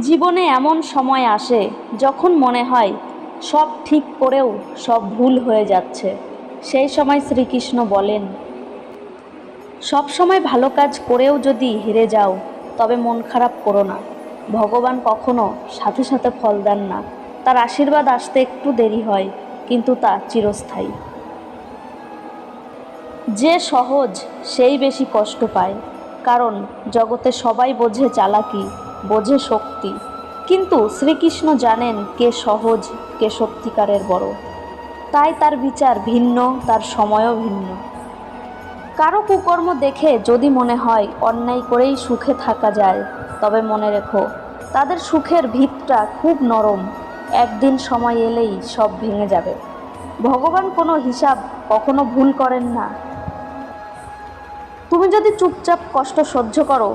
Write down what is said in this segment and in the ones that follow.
জীবনে এমন সময় আসে যখন মনে হয় সব ঠিক করেও সব ভুল হয়ে যাচ্ছে। সেই সময় শ্রীকৃষ্ণ বলেন, সব সময় ভালো কাজ করেও যদি হেরে যাও, তবে মন খারাপ করো না। ভগবান কখনো সাথে সাথে ফল দেন না। তার আশীর্বাদ আসতে একটু দেরি হয়, কিন্তু তা চিরস্থায়ী। যে সহজ, সেই বেশি কষ্ট পায়। কারণ জগতে সবাই বোঝে চালাকি বোঝে শক্তি। কিন্তু শ্রীকৃষ্ণ জানেন কে সহজ, কে সত্যিকারের বড়। তাই তার বিচার ভিন্ন, তার সময়ও ভিন্ন। কারও কুকর্ম দেখে যদি মনে হয় অন্যায় করেই সুখে থাকা যায়, তবে মনে রেখো, তাদের সুখের ভিতটা খুব নরম। একদিন সময় এলেই সব ভেঙে যাবে। ভগবান কোনো হিসাব কখনো ভুল করেন না। তুমি যদি চুপচাপ কষ্ট সহ্য করো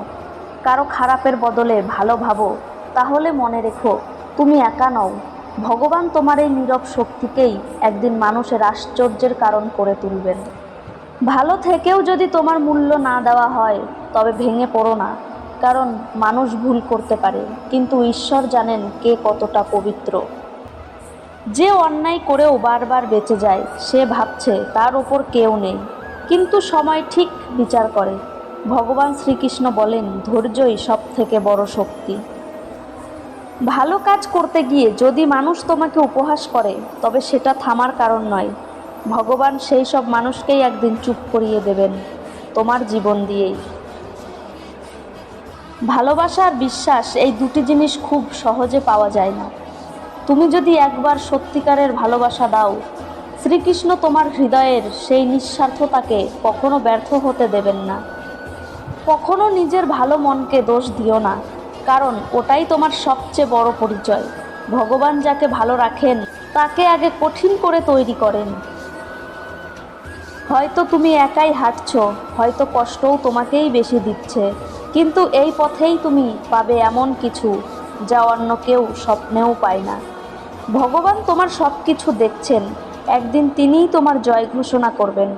কারও খারাপের বদলে ভালো ভাবো, তাহলে মনে রেখো, তুমি একা নও। ভগবান তোমার এই নীরব শক্তিকেই একদিন মানুষের আশ্চর্যের কারণ করে তুলবেন। ভালো থেকেও যদি তোমার মূল্য না দেওয়া হয়, তবে ভেঙে পড়ো না, কারণ মানুষ ভুল করতে পারে, কিন্তু ঈশ্বর জানেন কে কতটা পবিত্র। যে অন্যায় করেও বারবার বেঁচে যায়, সে ভাবছে তার ওপর কেউ নেই, কিন্তু সময় ঠিক বিচার করে। ভগবান শ্রীকৃষ্ণ বলেন, ধৈর্যই সব থেকে বড় শক্তি। ভালো কাজ করতে গিয়ে যদি মানুষ তোমাকে উপহাস করে, তবে সেটা থামার কারণ নয়। ভগবান সেই সব মানুষকেই একদিন চুপ করিয়ে দেবেন, তোমার জীবন দিয়েই। ভালোবাসা আর বিশ্বাস, এই দুটি জিনিস খুব সহজে পাওয়া যায় না। তুমি যদি একবার সত্যিকারের ভালোবাসা দাও, শ্রীকৃষ্ণ তোমার হৃদয়ের সেই নিঃস্বার্থতাকে কখনো ব্যর্থ হতে দেবেন না। কখনো নিজের ভালো মনকে দোষ দিও না, কারণ ওটাই তোমার সবচেয়ে বড় পরিচয়। ভগবান যাকে ভালো রাখেন, তাকে আগে কঠিন করে তৈরি করেন। হয়তো তুমি একাই হাঁটছ, হয়তো কষ্টও তোমাকেই বেশি দিচ্ছে, কিন্তু এই পথেই তুমি পাবে এমন কিছু, যা অন্য কেউ স্বপ্নেও পায় না। ভগবান তোমার সব কিছু দেখছেন, একদিন তিনিই তোমার জয় ঘোষণা করবেন।